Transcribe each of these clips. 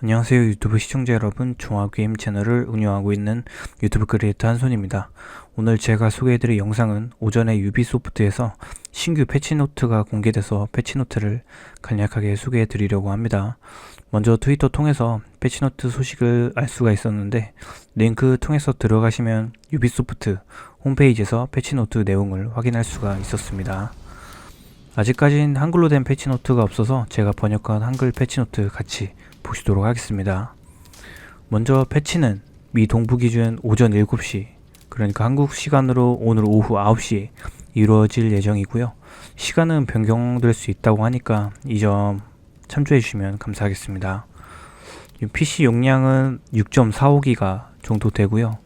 안녕하세요 유튜브 시청자 여러분. 종합게임 채널을 운영하고 있는 유튜브 크리에이터 한손입니다. 오늘 제가 소개해드릴 영상은 오전에 유비소프트에서 신규 패치노트가 공개돼서 패치노트를 간략하게 소개해드리려고 합니다. 먼저 트위터 통해서 패치노트 소식을 알 수가 있었는데 링크 통해서 들어가시면 유비소프트 홈페이지에서 패치노트 내용을 확인할 수가 있었습니다. 아직까진 한글로 된 패치노트가 없어서 제가 번역한 한글 패치노트 같이 보시도록 하겠습니다. 먼저 패치는 미 동부 기준 오전 7시, 그러니까 한국 시간으로 오늘 오후 9시에 이루어질 예정이고요. 시간은 변경될 수 있다고 하니까 이 점 참조해 주시면 감사하겠습니다. 이 PC 용량은 6.45기가 정도 되고요.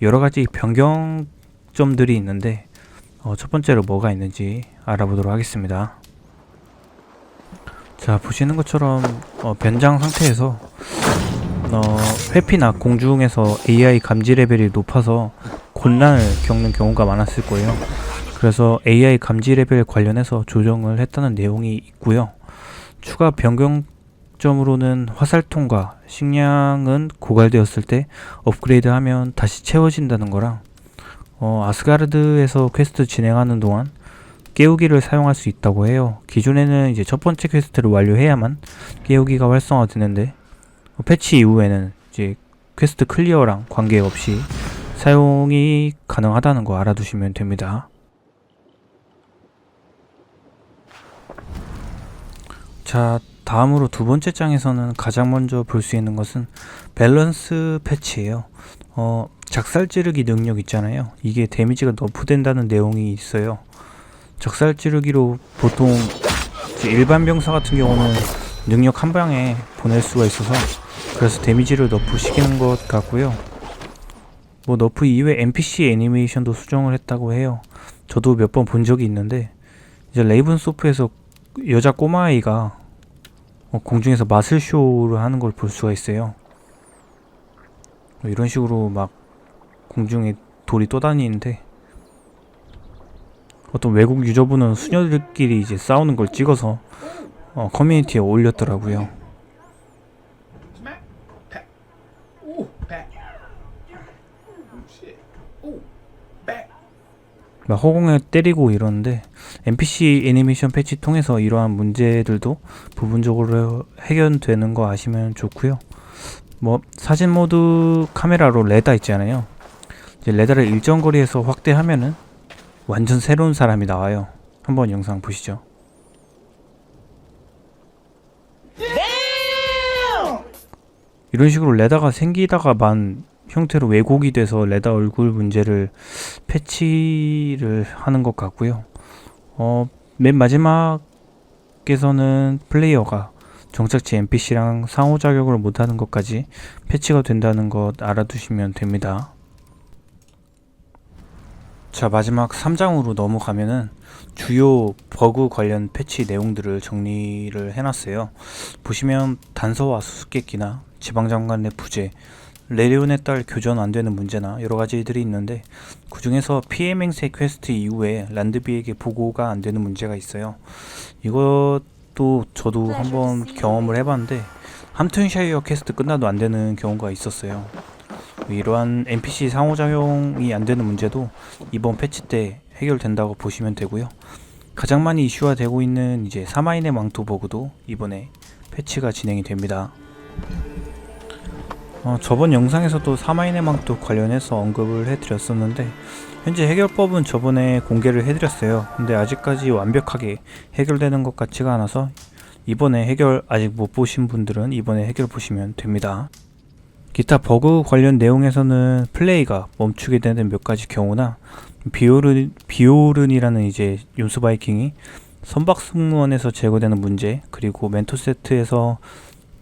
여러 가지 변경점들이 있는데 어, 첫 번째로 뭐가 있는지 알아보도록 하겠습니다. 자 보시는 것처럼 어, 변장 상태에서 어, 회피나 공중에서 AI 감지 레벨이 높아서 곤란을 겪는 경우가 많았을 거예요. 그래서 AI 감지 레벨 관련해서 조정을 했다는 내용이 있고요. 추가 변경점으로는 화살통과 식량은 고갈되었을 때 업그레이드하면 다시 채워진다는 거랑 어, 아스가르드에서 퀘스트 진행하는 동안 깨우기를 사용할 수 있다고 해요. 기존에는 이제 첫 번째 퀘스트를 완료해야만 깨우기가 활성화되는데 어, 패치 이후에는 이제 퀘스트 클리어랑 관계없이 사용이 가능하다는 거 알아두시면 됩니다. 자, 다음으로 두 번째 장에서는 가장 먼저 볼 수 있는 것은 밸런스 패치예요. 어, 작살 찌르기 능력 있잖아요. 이게 데미지가 너프된다는 내용이 있어요. 적살 찌르기로 보통 일반 병사 같은 경우는 능력 한 방에 보낼 수가 있어서 그래서 데미지를 너프 시키는 것 같고요. 뭐 너프 이외 NPC 애니메이션도 수정을 했다고 해요. 저도 몇 번 본 적이 있는데 이제 레이븐 소프에서 여자 꼬마아이가 어, 공중에서 마술 쇼를 하는 걸 볼 수가 있어요. 뭐 이런 식으로 막 공중에 돌이 떠다니는데 어떤 외국 유저분은 수녀들끼리 이제 싸우는 걸 찍어서 어, 커뮤니티에 올렸더라고요. 막 허공에 때리고 이러는데 NPC 애니메이션 패치 통해서 이러한 문제들도 부분적으로 해결되는 거 아시면 좋고요. 뭐 사진 모드 카메라로 레다 있잖아요. 이제 레다를 일정 거리에서 확대하면은 완전 새로운 사람이 나와요. 한번 영상 보시죠. 이런 식으로 레다가 생기다가만 형태로 왜곡이 돼서 레다 얼굴 문제를 패치를 하는 것 같고요. 어, 맨 마지막에서는 플레이어가 정착지 NPC랑 상호작용을 못하는 것까지 패치가 된다는 것 알아두시면 됩니다. 자 마지막 3장으로 넘어가면은 주요 버그 관련 패치 내용들을 정리를 해놨어요. 보시면 단서와 수수께끼나 지방장관 내 부재, 레리온의 딸 교전 안 되는 문제나 여러 가지들이 있는데 그 중에서 피해 맹세 퀘스트 이후에 란드비에게 보고가 안 되는 문제가 있어요. 이것도 저도 한번 경험을 해봤는데 함튼샤이어 퀘스트 끝나도 안 되는 경우가 있었어요. 이러한 NPC 상호작용이 안 되는 문제도 이번 패치 때 해결된다고 보시면 되고요. 가장 많이 이슈화 되고 있는 이제 사마인의 망토 버그도 이번에 패치가 진행이 됩니다. 어, 저번 영상에서도 사마인의 망토 관련해서 언급을 해드렸었는데 현재 해결법은 저번에 공개를 해드렸어요. 근데 아직까지 완벽하게 해결되는 것 같지가 않아서 이번에 해결 아직 못 보신 분들은 이번에 해결 보시면 됩니다. 기타 버그 관련 내용에서는 플레이가 멈추게 되는 몇 가지 경우나 비오른 비오른이라는 이제 윤수 바이킹이 선박 승무원에서 제거되는 문제 그리고 멘토 세트에서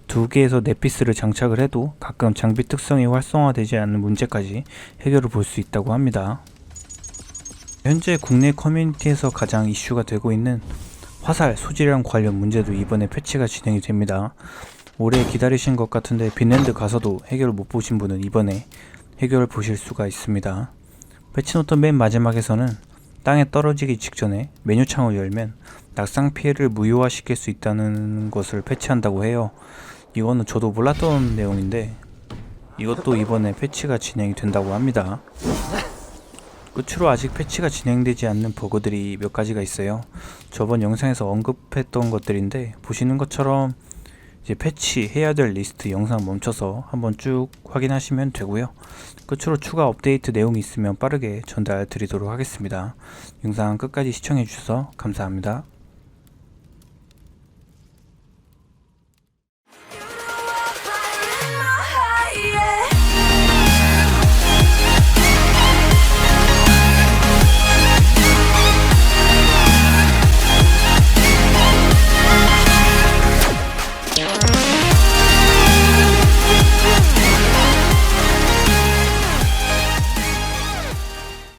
두 개에서 네 피스를 장착을 해도 가끔 장비 특성이 활성화되지 않는 문제까지 해결을 볼 수 있다고 합니다. 현재 국내 커뮤니티에서 가장 이슈가 되고 있는 화살 소지량 관련 문제도 이번에 패치가 진행이 됩니다. 오래 기다리신 것 같은데 빈랜드 가서도 해결을 못 보신 분은 이번에 해결을 보실 수가 있습니다. 패치노트 맨 마지막에서는 땅에 떨어지기 직전에 메뉴 창을 열면 낙상 피해를 무효화시킬 수 있다는 것을 패치한다고 해요. 이거는 저도 몰랐던 내용인데 이것도 이번에 패치가 진행이 된다고 합니다. 끝으로 아직 패치가 진행되지 않는 버그들이 몇 가지가 있어요. 저번 영상에서 언급했던 것들인데 보시는 것처럼 이제 패치 해야 될 리스트 영상 멈춰서 한번 쭉 확인하시면 되고요. 끝으로 추가 업데이트 내용이 있으면 빠르게 전달 드리도록 하겠습니다. 영상 끝까지 시청해 주셔서 감사합니다.